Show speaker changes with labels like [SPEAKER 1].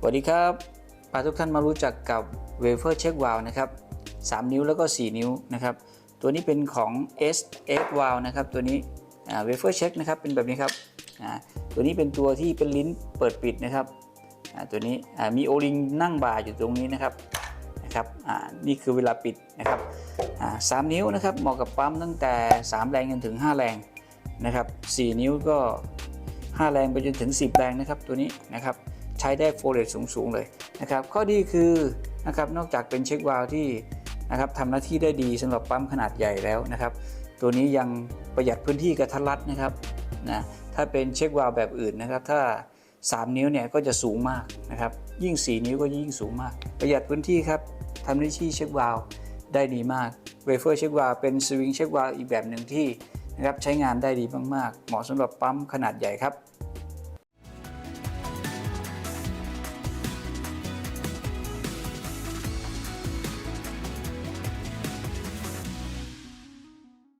[SPEAKER 1] สวัสดีครับพาทุกท่านมารู้จักกับเวเฟอร์เช็ควาลนะครับ 3 นิ้วแล้วก็ 4 นิ้วนะครับ ตัวนี้เป็นของ S F v a l นะครับ ตัวนี้เวเฟอร์เช็คนะครับเป็นแบบนี้ครับตัวนี้เป็นตัวที่เป็นลิ้นเปิดปิดนะครับตัวนี้มีโอลิงนั่งบ่าอยู่ตรงนี้นะครับนะครับอ่านี่คือเวลาปิดนะครับอ่าสามนิ้วนะครับเหมาะกับปั๊มตั้งแต่ 3 แรงจนถึง 5 แรงนะครับ4นิ้วก็ 5 แรงไปจนถึง 10 แรงนะครับตัวนี้นะครับ ช้ได้โฟลเรตสูงๆเลยนะครับข้อดีคือนะครับนอกจากเป็นเช็ควาล์วที่นะครับทำหน้าที่ได้ดีสำหรับปั๊มขนาดใหญ่แล้วนะครับ ตัวนี้ยังประหยัดพื้นที่กระทัดรัดนะครับนะถ้าเป็นเช็ควาล์วแบบอื่นนะครับ ถ้า 3 นิ้วเนี่ยก็จะสูงมากนะครับ ยิ่ง 4 นิ้วก็ยิ่งสูงมาก ประหยัดพื้นที่ครับทำหน้าที่เช็ควาล์วได้ดีมากเวเฟอร์เช็ควาล์วเป็นสวิงเช็ควาล์วอีกแบบหนึ่งที่นะครับใช้งานได้ดีมากๆ เหมาะสำหรับปั๊มขนาดใหญ่ครับ